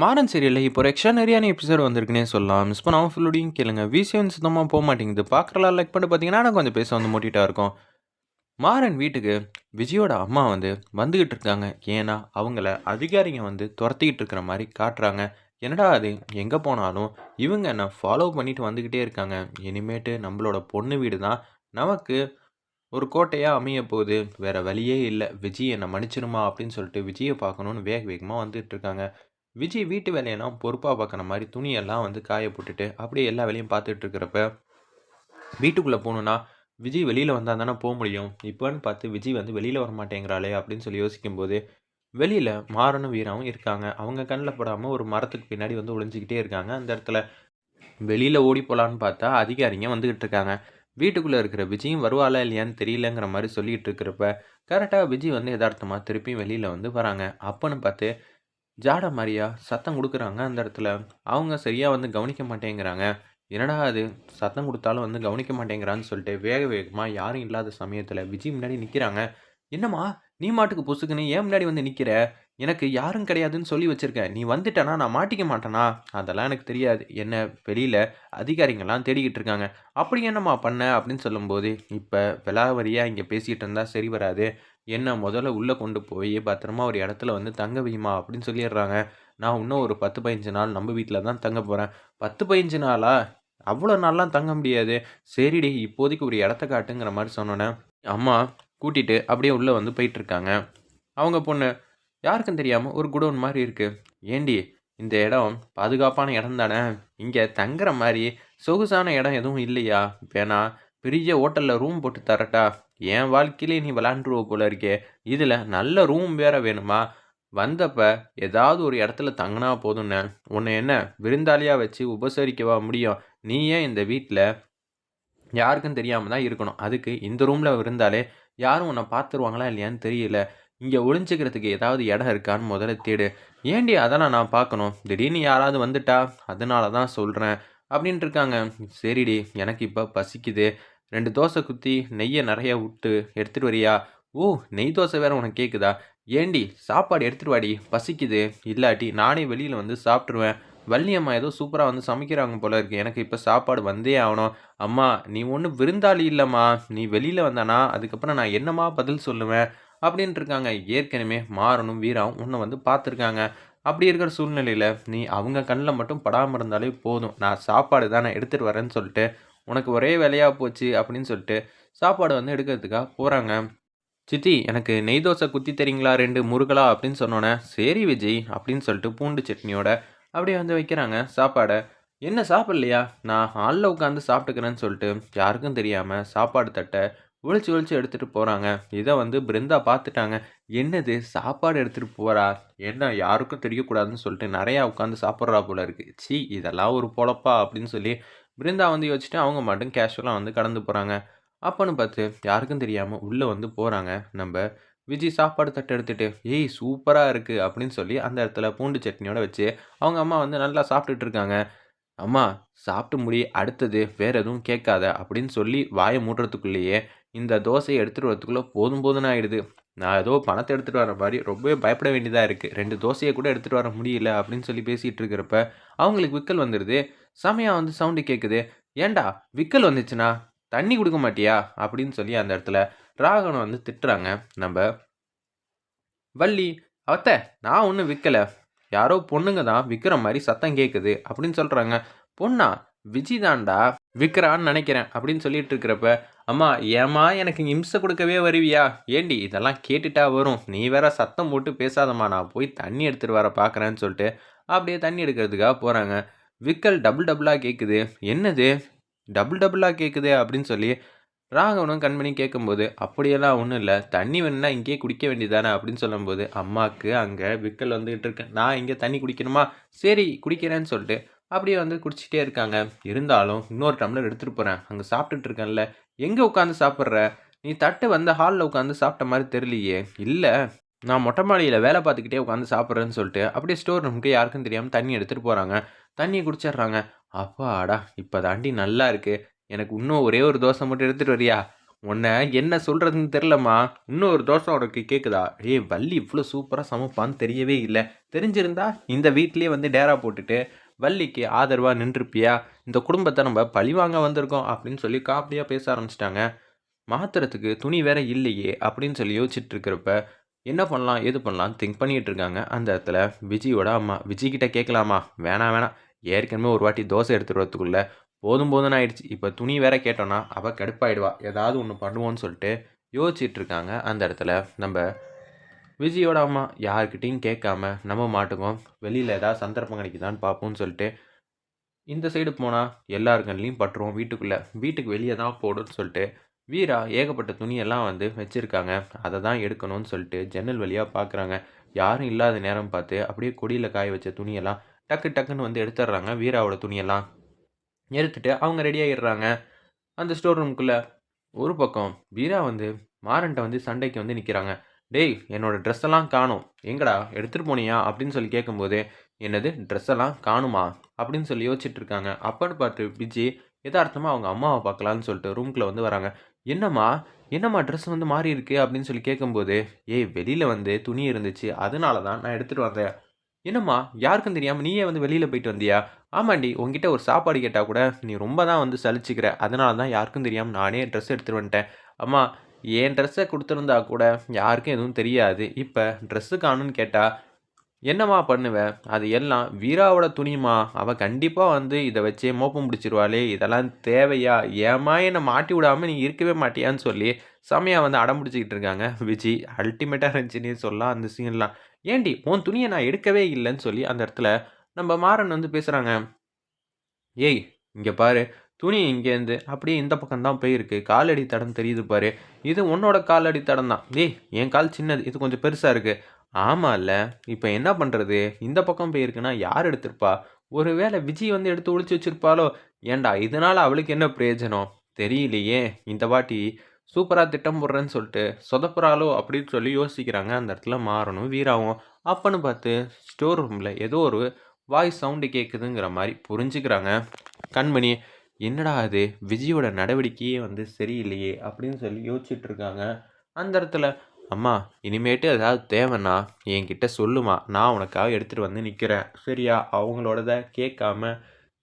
மாறன் சீரியலில் இப்போ ஒரு நிறையான எபிசோட் வந்திருக்குன்னே சொல்லலாம். மிஸ் பண்ணாமல் ஃபுல்லோடையும் கேளுங்க. விசிஎன் சுத்தமாக போக மாட்டேங்குது. பார்க்குறலாம் லைக் பண்ணி பார்த்தீங்கன்னா நான் கொஞ்சம் பேச வந்து மூட்டிகிட்டா இருக்கும். மாறன் வீட்டுக்கு விஜயோட அம்மா வந்து வந்துக்கிட்டு இருக்காங்க. ஏன்னா அவங்கள அதிகாரிங்க வந்து துரத்திக்கிட்டு இருக்கிற மாதிரி காட்டுறாங்க. என்னடா அது? எங்கே போனாலும் இவங்க என்ன ஃபாலோ பண்ணிட்டு வந்துக்கிட்டே இருக்காங்க. இனிமேட்டு நம்மளோட பொண்ணு வீடு தான் நமக்கு ஒரு கோட்டையாக அமைய போகுது. வேறு வழியே இல்லை. விஜய் என்னை மன்னிச்சிருமா அப்படின்னு சொல்லிட்டு விஜயை பார்க்கணுன்னு வேக வேகமாக வந்துட்டு இருக்காங்க. விஜய் வீட்டு வேலையெல்லாம் பொறுப்பாக பார்க்குற மாதிரி துணியெல்லாம் வந்து காய போட்டுட்டு அப்படியே எல்லா வேலையும் பார்த்துட்டு இருக்கிறப்ப வீட்டுக்குள்ளே போகணுன்னா விஜய் வெளியில் வந்தால் தானே போக முடியும். இப்போன்னு பார்த்து விஜய் வந்து வெளியில் வர மாட்டேங்கிறாளே அப்படின்னு சொல்லி யோசிக்கும்போது வெளியில் மாறனும் வீராவும் இருக்காங்க. அவங்க கண்ணில் படாமல் ஒரு மரத்துக்கு பின்னாடி வந்து ஒளிஞ்சிக்கிட்டே இருக்காங்க. அந்த இடத்துல வெளியில் ஓடி போகலான்னு பார்த்தா அதிகாரிங்க வந்துக்கிட்டு இருக்காங்க. வீட்டுக்குள்ளே இருக்கிற விஜயும் வருவாளா இல்லையான்னு தெரியலங்கிற மாதிரி சொல்லிகிட்டு இருக்கிறப்ப கரெக்டாக விஜய் வந்து எதார்த்தமாக திருப்பியும் வெளியில் வந்து வராங்க. அப்போன்னு பார்த்து ஜாட மாதிரியா சத்தம் கொடுக்குறாங்க அந்த இடத்துல. அவங்க சரியாக வந்து கவனிக்க மாட்டேங்கிறாங்க. என்னடா அது? சத்தம் கொடுத்தாலும் வந்து கவனிக்க மாட்டேங்கிறான்னு சொல்லிட்டு வேக வேகமாக யாரும் இல்லாத சமயத்தில் விஜய் முன்னாடி நிற்கிறாங்க என்னம்மா? நீ மாட்டுக்கு பொசுக்குன்னு ஏன் முன்னாடி வந்து நிற்கிற எனக்கு யாரும் கிடையாதுன்னு சொல்லி வச்சுருக்கேன் நீ வந்துட்டனா நான் மாட்டிக்க மாட்டேனா? அதெல்லாம் எனக்கு தெரியாது. என்ன வெளியில் அதிகாரிங்கெல்லாம் தேடிக்கிட்டு இருக்காங்க. அப்படி என்னம்மா பண்ண? அப்படின்னு சொல்லும்போது இப்போ விலாவரியாக இங்கே பேசிகிட்டு இருந்தால் சரி வராது. என்ன முதல்ல உள்ளே கொண்டு போய் பத்திரமா ஒரு இடத்துல வந்து தங்க வையுமா அப்படின்னு சொல்லிடுறாங்க. நான் இன்னும் ஒரு பத்து பதினஞ்சு நாள் நம்ம வீட்டில் தான் தங்க போகிறேன் பத்து பதினஞ்சு நாளா? அவ்வளோ நாள்லாம் தங்க முடியாது. சரிடி இப்போதைக்கு ஒரு இடத்த காட்டுங்கிற மாதிரி சொன்னோன்னே அம்மா கூட்டிகிட்டு அப்படியே உள்ளே வந்து போயிட்டுருக்காங்க அவங்க பொண்ணு யாருக்கும் தெரியாமல் ஒரு குடோன் மாதிரி இருக்குது ஏண்டி இந்த இடம் பாதுகாப்பான இடம் தானே? இங்கே தங்குற மாதிரி சொகுசான இடம் எதுவும் இல்லையா? வேணா பெரிய ஹோட்டலில் ரூம் போட்டு தரட்டா. என் வாழ்க்கையிலே நீ விளாண்டுருவ போல இருக்கே. இதில் நல்ல ரூம் வேற வேணுமா? வந்தப்ப ஏதாவது ஒரு இடத்துல தங்கினா போதும்னு. உன்னை என்ன விருந்தாளியாக வச்சு உபசரிக்கவா முடியும்? நீ ஏன் இந்த வீட்டில் யாருக்கும் தெரியாமல் தான் இருக்கணும்? அதுக்கு இந்த ரூமில் இருந்தாலே யாரும் உன்னை பார்த்துருவாங்களா இல்லையான்னு தெரியல. இங்கே ஒளிஞ்சிக்கிறதுக்கு ஏதாவது இடம் இருக்கான்னு முதல்ல தேடு. ஏண்டி அதெல்லாம் நான் பார்க்கணும்? திடீர்னு யாராவது வந்துட்டா அதனால தான் சொல்கிறேன் அப்படின்ட்டு இருக்காங்க. சரிடி எனக்கு இப்போ பசிக்குது. ரெண்டு தோசை குத்தி நெய்யை நிறைய விட்டு எடுத்துகிட்டு வரியா? ஓ நெய் தோசை வேற உனக்கு கேட்குதா ஏண்டி சாப்பாடு எடுத்துகிட்டு வாடி பசிக்குது. இல்லாட்டி நானே வெளியில் வந்து சாப்பிட்ருவேன் வள்ளி அம்மா ஏதோ சூப்பராக வந்து சமைக்கிறாங்க போல இருக்கு. எனக்கு இப்போ சாப்பாடு வந்தே ஆகணும். அம்மா நீ ஒன்றும் விருந்தாளி இல்லைம்மா. நீ வெளியில் வந்தானா அதுக்கப்புறம் நான் என்னம்மா பதில் சொல்லுவேன்? அப்படின்ட்டு இருக்காங்க ஏற்கனவே மாறணும் வீராவும் உன்னை வந்து பார்த்துருக்காங்க. அப்படி இருக்கிற சூழ்நிலையில் நீ அவங்க கண்ணில் மட்டும் படாமல் இருந்தாலே போதும். நான் சாப்பாடு தானே எடுத்துகிட்டு வரேன்னு சொல்லிட்டு உனக்கு ஒரே வேலையாக போச்சு அப்படின்னு சொல்லிட்டு சாப்பாடு வந்து எடுக்கிறதுக்காக போகிறாங்க சித்தி எனக்கு நெய் தோசை குத்தி தரீங்களா? ரெண்டு முருகலா? அப்படின்னு சொன்னோன்னே சரி விஜய் அப்படின்னு சொல்லிட்டு பூண்டு சட்னியோட அப்படியே வந்து வைக்கிறாங்க சாப்பாடை. என்ன சாப்பிட்லையா? நான் ஹாலில் உட்காந்து சாப்பிட்டுக்கிறேன்னு சொல்லிட்டு யாருக்கும் தெரியாமல் சாப்பாடு தட்டை ஒழிச்சு ஒழிச்சு எடுத்துகிட்டு போகிறாங்க இதை வந்து பிருந்தா பார்த்துட்டாங்க என்னது சாப்பாடு எடுத்துகிட்டு போகிறா என்ன யாருக்கும் தெரியக்கூடாதுன்னு சொல்லிட்டு நிறையா உட்காந்து சாப்பிட்றா போல இருக்குது சி இதெல்லாம் ஒரு பொழப்பா அப்படின்னு சொல்லி பிருந்தா வந்து யோசிச்சுட்டு அவங்க மட்டும் கேஷுவலாக வந்து கடந்து போகிறாங்க அப்போன்னு பார்த்து யாருக்கும் தெரியாமல் உள்ளே வந்து போகிறாங்க நம்ம விஜய் சாப்பாடு தட்டு எடுத்துகிட்டு ஏய் சூப்பராக இருக்குது அப்படின்னு சொல்லி அந்த இடத்துல பூண்டு சட்னியோட வச்சு அவங்க அம்மா வந்து நல்லா சாப்பிட்டுட்டு இருக்காங்க. அம்மா சாப்பிட்டு முடி அடுத்தது வேறு எதுவும் கேட்காத அப்படின்னு சொல்லி வாயை மூடுறதுக்குள்ளேயே இந்த தோசையை எடுத்துகிட்டு வரதுக்குள்ளே போதும் போதும்னு ஆகிடுது நான் ஏதோ பணத்தை எடுத்துகிட்டு வர மாதிரி ரொம்பவே பயப்பட வேண்டியதாக இருக்குது ரெண்டு தோசையை கூட எடுத்துகிட்டு வர முடியல அப்படின்னு சொல்லி பேசிகிட்டு இருக்கிறப்ப அவங்களுக்கு விக்கல் வந்துடுது சமயம் வந்து சவுண்டு கேட்குது ஏண்டா விக்கல் வந்துச்சுன்னா தண்ணி கொடுக்க மாட்டியா? அப்படின்னு சொல்லி அந்த இடத்துல ராகவனை வந்து திட்டுறாங்க. நம்ம வள்ளி அவத்த நான் ஒன்றும் விற்கலை யாரோ பொண்ணுங்க தான் விக்ரம் மாதிரி சத்தம் கேட்குது அப்படின்னு சொல்கிறாங்க பொண்ணா விஜய் தாண்டா விற்கிறான்னு நினைக்கிறேன் அப்படின்னு சொல்லிட்டு இருக்கிறப்ப அம்மா ஏமா எனக்கு இம்சை கொடுக்கவே வருவியா? ஏண்டி இதெல்லாம் கேட்டுட்டா வரும். நீ வேற சத்தம் போட்டு பேசாதம்மா நான் போய் தண்ணி எடுத்துகிட்டு வர பார்க்குறேன்னு சொல்லிட்டு அப்படியே தண்ணி எடுக்கிறதுக்காக போகிறாங்க விக்கல் டபுள் டபுளாக கேட்குது என்னது? டபுள் டபுளாக கேட்குது அப்படின்னு சொல்லி ராகவனும் கண்மணி கேட்கும்போது அப்படியெல்லாம் ஒன்றும் இல்லை. தண்ணி வேணும்னா இங்கேயே குடிக்க வேண்டியதானே அப்படின்னு சொல்லும்போது அம்மாவுக்கு அங்கே விக்கல் வந்துகிட்டு இருக்கேன் நான் இங்கே தண்ணி குடிக்கணுமா? சரி குடிக்கிறேன்னு சொல்லிட்டு அப்படியே வந்து குடிச்சிட்டே இருக்காங்க. இருந்தாலும் இன்னொரு டம்ளர் எடுத்துகிட்டு போகிறேன் அங்கே சாப்பிட்டுட்டு இருக்கேன்ல. எங்கே உட்காந்து சாப்பிட்ற? நீ தட்டு வந்து ஹாலில் உட்காந்து சாப்பிட்ட மாதிரி தெரியலையே. இல்லை நான் மொட்டை மாடியில் வேலை பார்த்துக்கிட்டே உட்காந்து சாப்பிட்றேன்னு சொல்லிட்டு அப்படியே ஸ்டோர் ரூமுக்கு யாருக்கும் தெரியாமல் தண்ணி எடுத்துகிட்டு போகிறாங்க தண்ணியை குடிச்சிடுறாங்க. அப்பாடா இப்போ தாண்டி நல்லா இருக்குது எனக்கு இன்னும் ஒரே ஒரு தோசை மட்டும் எடுத்துகிட்டு வரியா? உன்னை என்ன சொல்கிறதுன்னு தெரிலம்மா இன்னொரு தோசை உனக்கு கேட்குதா ஏய் வள்ளி இவ்வளோ சூப்பராக சமைப்பான்னு தெரியவே இல்லை. தெரிஞ்சிருந்தா இந்த வீட்லேயே வந்து டேரா போட்டுட்டு வள்ளிக்கு ஆதரவாக நின்றுப்பியா? இந்த குடும்பத்தை நம்ம பழிவாங்க வந்திருக்கோம் அப்படின்னு சொல்லி காப்பியாக பேச ஆரம்பிச்சிட்டாங்க. மாத்துறதுக்கு துணி வேற இல்லையே அப்படின்னு சொல்லி யோசிச்சுட்டு இருக்கிறப்ப என்ன பண்ணலாம் எது பண்ணலாம் திங்க் பண்ணிகிட்டு இருக்காங்க. அந்த இடத்துல விஜயோட அம்மா விஜய்கிட்ட கேட்கலாமா வேணாம் வேணாம். ஏற்கனவே ஒரு வாட்டி தோசை எடுத்துட்டு போதும் போதும்னு ஆயிடுச்சு. இப்போ துணி வேற கேட்டோன்னா அவள் கடுப்பாயிடுவா. ஏதாவது ஒன்று பண்ணுவோன்னு சொல்லிட்டு யோசிச்சுட்டு இருக்காங்க அந்த இடத்துல. நம்ம விஜயோட அம்மா யார்கிட்டையும் கேட்காம நம்ம மாட்டுக்கோம். வெளியில் ஏதாவது சந்தர்ப்பம் கிடைக்குதான்னு பார்ப்போம்னு சொல்லிட்டு இந்த சைடு போனால் எல்லாருக்கள்லையும் பட்டுருவோம் வீட்டுக்குள்ளே. வீட்டுக்கு வெளியே தான் போடுன்னு சொல்லிட்டு வீரா ஏகப்பட்ட துணியெல்லாம் வந்து வச்சுருக்காங்க. அதை தான் எடுக்கணும்னு சொல்லிட்டு ஜன்னல் வழியாக பார்க்குறாங்க யாரும் இல்லாத நேரம் பார்த்து அப்படியே கொடியில் காய வச்ச துணியெல்லாம் டக்கு டக்குன்னு வந்து எடுத்துடுறாங்க வீராவோட துணியெல்லாம். எடுத்துட்டு அவங்க ரெடி ஆகிடுறாங்க அந்த ஸ்டோர் ரூம்குள்ளே ஒரு பக்கம் பீரா வந்து மாறன்ட்ட வந்து சண்டைக்கு வந்து நிற்கிறாங்க டேய் என்னோடய ட்ரெஸ் எல்லாம் காணும். எங்கடா? எடுத்துகிட்டு போனியா? அப்படின்னு சொல்லி கேட்கும்போது என்னது ட்ரெஸ் எல்லாம் காணுமா? அப்படின்னு சொல்லி யோசிச்சுட்டு இருக்காங்க. அப்பன்னு பார்த்து பிஜி எதார்த்தமாக அவங்க அம்மாவை பார்க்கலான்னு சொல்லிட்டு ரூம்குள்ளே வந்து வராங்க. என்னம்மா? என்னம்மா ட்ரெஸ் வந்து மாறி இருக்கு அப்படின்னு சொல்லி கேட்கும்போது ஏய் வெளியில் வந்து துணி இருந்துச்சு. அதனால தான் நான் எடுத்துகிட்டு வந்தேன். என்னம்மா யாருக்கும் தெரியாமல் நீயே வந்து வெளியில் போயிட்டு வந்தியா? ஆமாண்டி உங்ககிட்ட ஒரு சாப்பாடு கேட்டால் கூட நீ ரொம்ப தான் வந்து சலிச்சிக்கிற. அதனால தான் யாருக்கும் தெரியாமல் நானே ட்ரெஸ் எடுத்துகிட்டு வந்துட்டேன். அம்மா என் ட்ரெஸ்ஸை கொடுத்துருந்தா கூட யாருக்கும் எதுவும் தெரியாது. இப்போ ட்ரெஸ்ஸு காணுன்னு கேட்டால் என்னம்மா பண்ணுவேன் அது எல்லாம் வீராவோட துணிமா அவள் கண்டிப்பாக வந்து இதை வச்சே மோப்பம் பிடிச்சிருவாளே. இதெல்லாம் தேவையா? ஏமா என்னை மாட்டி விடாமல் நீ இருக்கவே மாட்டியான்னு சொல்லி செமையாக வந்து அடம் பிடிச்சிக்கிட்டு இருக்காங்க. விஜி அல்டிமேட்டாக இருந்துச்சுன்னே சொல்லலாம் அந்த சீன்லாம் ஏண்டி உன் துணியை நான் எடுக்கவே இல்லைன்னு சொல்லி அந்த இடத்துல நம்ம மாறன் வந்து பேசுகிறாங்க ஏய் இங்கே பாரு. துணி இங்கேருந்து அப்படியே இந்த பக்கம் தான் போயிருக்கு. காலடி தடம் தெரியுது பாரு. இது உன்னோட காலடி தடம் தான். ஏய் என் கால் சின்னது. இது கொஞ்சம் பெருசாக இருக்குது ஆமாம்ல இப்போ என்ன பண்ணுறது இந்த பக்கம் போயிருக்குன்னா யார் எடுத்திருப்பா? ஒருவேளை விஜய் வந்து எடுத்து ஒழிச்சு வச்சிருப்பாளோ? ஏண்டா இதனால் அவளுக்கு என்ன பிரயோஜனம்? தெரியலையே. இந்த வாட்டி சூப்பராக திட்டம் போடுறேன்னு சொல்லிட்டு சொதப்புறாளோ அப்படின்னு சொல்லி யோசிக்கிறாங்க. அந்த இடத்துல மாறணும் வீராவும். அப்பன்னு பார்த்து ஸ்டோர் ரூமில் ஏதோ ஒரு வாய்ஸ் சவுண்டு கேட்குதுங்கிற மாதிரி புரிஞ்சுக்கிறாங்க. கண்மணி என்னடா அது விஜயோட நடவடிக்கையே வந்து சரியில்லையே அப்படின்னு சொல்லி யோசிச்சுட்ருக்காங்க அந்த இடத்துல அம்மா இனிமேட்டு ஏதாவது தேவைன்னா என்கிட்ட சொல்லுமா. நான் உனக்காக எடுத்துகிட்டு வந்து நிற்கிறேன் சரியா? அவங்களோடத கேட்காம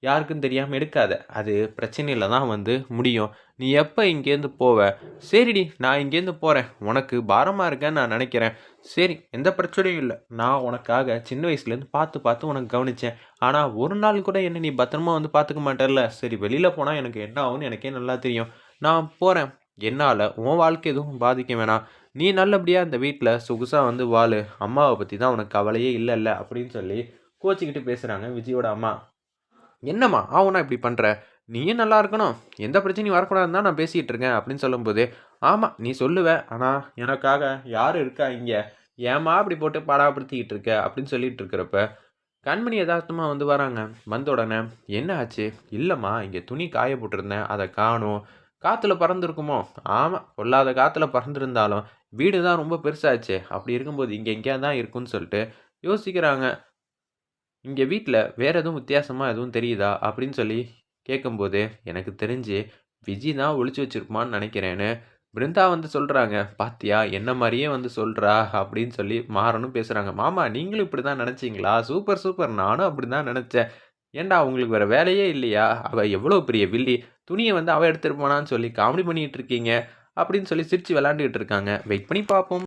யாருக்கும் தெரியாமல் எடுக்காத. அது பிரச்சனையில் தான் வந்து முடியும். நீ எப்போ இங்கேருந்து போவ? சரிடி நான் இங்கேருந்து போகிறேன் உனக்கு பாரமாக இருக்கேன்னு நான் நினைக்கிறேன். சரி எந்த பிரச்சனையும் இல்லை. நான் உனக்காக சின்ன வயசுலேருந்து பார்த்து பார்த்து உனக்கு கவனித்தேன் ஆனால் ஒரு நாள் கூட என்ன நீ பத்திரமா வந்து பார்த்துக்க மாட்டேல்ல. சரி வெளியில் போனால் எனக்கு என்ன ஆகும்னு எனக்கே நல்லா தெரியும். நான் போகிறேன் என்னால் உன் வாழ்க்கை எதுவும் பாதிக்க வேணாம். நீ நல்லபடியாக இந்த வீட்டில் சொகுசாக வந்து வாழு. அம்மாவை பற்றி தான் உனக்கு கவலையே இல்லைல்ல அப்படின்னு சொல்லி கோச்சிக்கிட்டு பேசுகிறாங்க விஜயோட அம்மா. என்னம்மா ஆவுனா இப்படி பண்ணுற நீயும் நல்லா இருக்கணும். எந்த பிரச்சனையும் வரக்கூடாதுன்னு தான் நான் பேசிகிட்டு இருக்கேன் அப்படின்னு சொல்லும்போது ஆமாம் நீ சொல்லுவ. ஆனால் எனக்காக யார் இருக்கா இங்கே? ஏமா அப்படி போட்டு பாடாப்படுத்திக்கிட்டு இருக்க? அப்படின்னு சொல்லிட்டு இருக்கிறப்ப கண்மணி யதார்த்தமாக வந்து வராங்க. வந்த உடனே என்ன ஆச்சு? இல்லைம்மா இங்கே துணி காய போட்டிருந்தேன். அதை காணும். காற்றுல பறந்துருக்குமோ? ஆமாம் பொல்லாத காற்றுல பறந்துருந்தாலும் வீடு தான் ரொம்ப பெருசாச்சு அப்படி இருக்கும்போது இங்கே எங்கேயா தான் இருக்குன்னு சொல்லிட்டு யோசிக்கிறாங்க. இங்கே வீட்டில் வேறு எதுவும் வித்தியாசமாக எதுவும் தெரியுதா? அப்படின்னு சொல்லி கேட்கும்போது எனக்கு தெரிஞ்சு விஜி தான் ஒழிச்சு வச்சுருப்பான்னு நினைக்கிறேன்னு பிருந்தா வந்து சொல்கிறாங்க பாத்தியா என்ன மாதிரியே வந்து சொல்கிறா அப்படின்னு சொல்லி மாறனும் பேசுகிறாங்க மாமா நீங்களும் இப்படி தான் நினச்சிங்களா? Super super. நானும் அப்படி தான் நினச்சேன். ஏண்டா அவங்களுக்கு வேறு வேலையே இல்லையா? அவள் எவ்வளோ பெரிய வில்லி. துணியை வந்து அவள் எடுத்துகிட்டு போனான்னு சொல்லி காமெடி பண்ணிகிட்டு இருக்கீங்க. அப்படின்னு சொல்லி சிரித்து விளாண்டுக்கிட்டு இருக்காங்க. வெயிட் பண்ணி பார்ப்போம்.